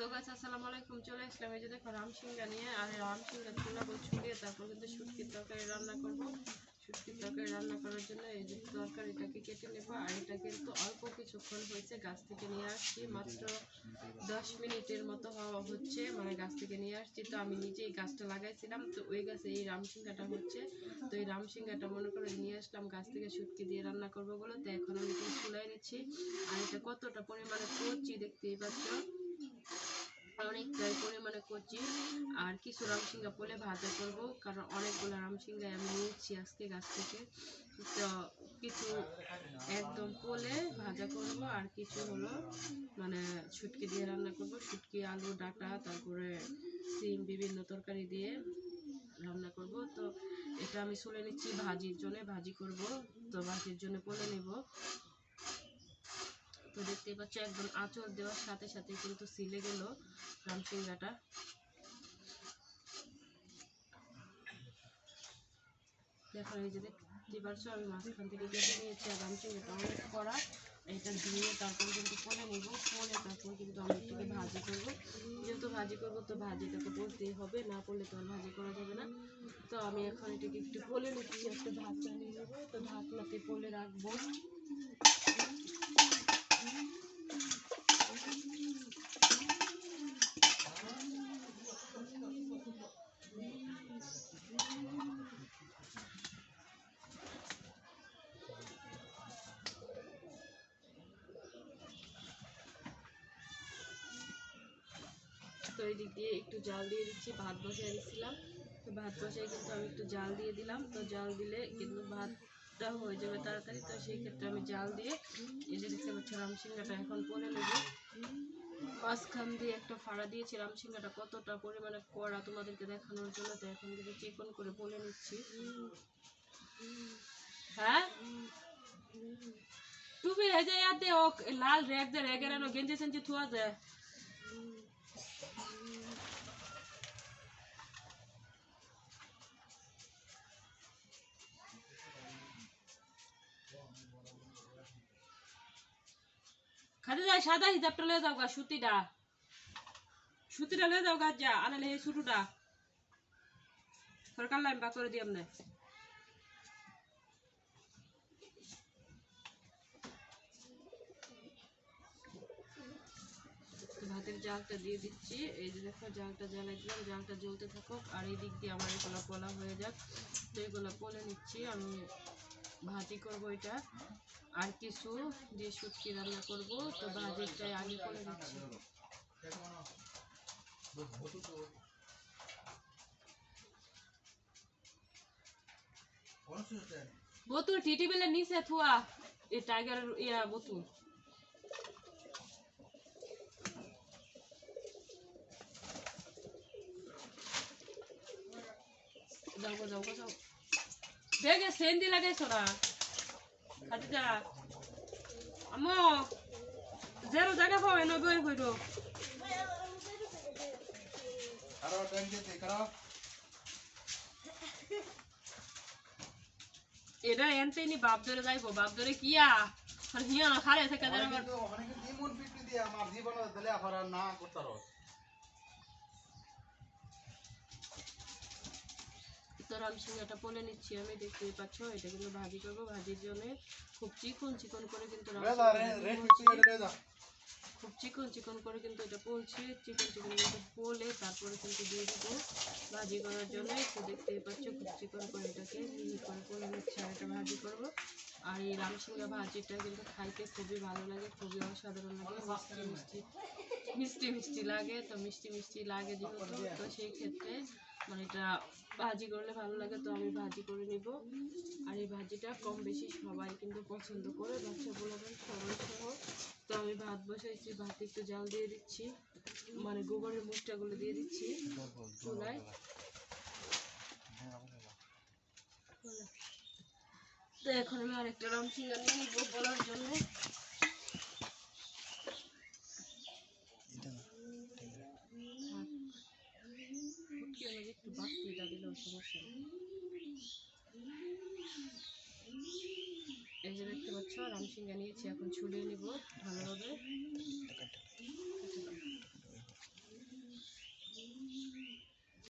So গাছ আসসালামু আলাইকুম, চলে আসলাম এই যে দেখো রামসিংহা নিয়ে। আর এই রামসিংহা চুলাবো ছুলিয়ে তারপর কিন্তু শুটকির তরকারি রান্না করব। শুটকির তরকারি রান্না করার জন্য এই যে তরকারিটাকে কেটে নেব, আর এটা কিন্তু অল্প কিছুক্ষণ হয়েছে গাছ থেকে নিয়ে আসছি। মাত্র দশ মিনিটের মতো হওয়া হচ্ছে মানে গাছ থেকে নিয়ে আসছি। তো আমি নিজেই গাছটা লাগাইছিলাম, তো ওই গাছে এই রামসিংহাটা হচ্ছে। তো এই রামসিংহাটা মনে করে নিয়ে আসলাম, গাছ থেকে শুটকি দিয়ে রান্না করব বলে। তো এখন আমি চুলাই নিচ্ছি। আর এটা কতটা পরিমাণে করছি দেখতেই পাচ্ছ। অনেকটাই পরিমাণে কচি আর কিছু রামসিঙ্গা পোলে ভাজা করব, কারণ অনেকগুলো রামসিঙ্গা আমি নিয়েছি আজকে গাছ থেকে। তো কিছু একদম পোলে ভাজা করব, আর কিছু হলো মানে শুটকি দিয়ে রান্না করব। শুটকি, আলু, ডাটা, তারপরে সিম, বিভিন্ন তরকারি দিয়ে রান্না করব। তো এটা আমি চলে নিচ্ছি ভাজির জন্য, ভাজি করব। তো ভাজির জন্য পোলে নেব। দেখতেই পাচ্ছ, একদম আঁচড় দেওয়ার সাথে সাথে কিন্তু সিলে গেল রামসিংহাটা। দেখো, এই যে দেখতে পাচ্ছ, আমি মাঝখান থেকে কেটে নিয়েছি, আর রামসিংহাটা অনেক করা এটা দিয়ে তারপর কিন্তু পরে নেব পরে তারপর কিন্তু আমি এটাকে ভাজি করব। যেহেতু ভাজি করব, তো ভাজিটাকে পড়তেই হবে, না পড়লে তো আর ভাজি করা যাবে না। তো আমি এখন এটাকে একটু পলে নিচ্ছি, একটা ঢাকনা নিয়ে নেব। তো ঢাকনাতে পলে রাখব। তো এই দিক দিয়ে একটু জাল দিয়ে দিচ্ছি, ভাত বসাই দিচ্ছিলাম তো ভাত বসাই কিন্তু আমি একটু জাল দিয়ে দিলাম। তো জাল দিলে কিন্তু ভাতটা হয়ে যাবে তাড়াতাড়ি। তো সেই ক্ষেত্রে আমি জাল দিয়ে এই যে দেখতে পাচ্ছি রামসিংহাটা এখন পরে নেব। মাঝখান দিয়ে একটা ফাড়া দিয়েছি। রামসিংহাটা কতটা পরিমাণে কড়া তোমাদেরকে দেখানোর জন্য, তো এখন কিন্তু চিকন করে বলে নিচ্ছি। হ্যাঁ? টুপি এই যে ইয়াতে লাল রেগ দে রেগের গেঞ্জি সেঞ্জি থুয়া যায় খাতে যায়, সাদা হিজাবটা লয়ে যাও গা, সুতিটা। সুতিটা লয়ে যাও গা যা আনালে এই সরকার লাইন বা করে দিই আমনে জালটা দিয়ে দিচ্ছি। এই যে দেখো জালটা জ্বালাই দিলাম জালটা জ্বলতে থাকুক আর এই দিক দিয়ে আমার এগুলো পোলা হয়ে যাক। তো এগুলো পোলে নিচ্ছি আমি ভাজি করব এটা। আর কিছু দিয়ে শুটকি রান্না করব তো ভাজিটাই আগে করে দিচ্ছি বোতুল টিটি বেলে নিচে থুয়া এ টাইগার ইয়া বোতুল। যাও গো, যাও গো, যাও। বেগে সেন্দি লাগাইছো না খাদিজা আমো জেরো জায়গা পাও এনে বই টাইম এটা এনতে নি বাপ ধরে যাইবো। বাপ ধরে কিয়া আর হিয়া না খারে থেকে আমার দিমুন পিটি দিয়ে আমার জীবন দিলে আফার না করতার। তো রামসিংহাটা বলে নিচ্ছি আমি দেখতেই পাচ্ছ এটা কিন্তু ভাজি করব। ভাজির জন্য খুব চিকন চিকন করে কিন্তু খুব চিকন চিকন করে কিন্তু এটা পলছি চিকন চিকন করে পোলে তারপরে কিন্তু দিয়ে দিব ভাজি করার জন্য। তো দেখতেই পাচ্ছ খুব চিকন করে এটাকে মিহি করে করে নিচ্ছে আর এটা ভাজি করব। আর এই রামসিংহা ভাজিটা কিন্তু খাইতে খুবই ভালো লাগে খুবই অসাধারণ লাগে মিষ্টি মিষ্টি মিষ্টি মিষ্টি লাগে। তো মিষ্টি মিষ্টি লাগে যেহেতু তো সেই ক্ষেত্রে মানে এটা ভাজি করলে ভালো লাগে, তো আমি ভাজি করে নিব। আর এই ভাজিটা কম বেশি সবাই কিন্তু পছন্দ করে বাচ্চা বলবেন সবাই সহ। তো আমি ভাত বসাইছি, ভাত একটু জাল দিয়ে দিচ্ছি মানে গোবরের মুখটাগুলো দিয়ে দিচ্ছি চুলায়। তো এখন আমি আরেকটা রামসিংহা নিয়ে নিবো বলার জন্য কি হলো যে একটু বাড়তিটা সমস্যা এই যে দেখতে পাচ্ছ রামসিংহা জানিয়েছি এখন ছুলিয়ে নিব ভালোভাবে।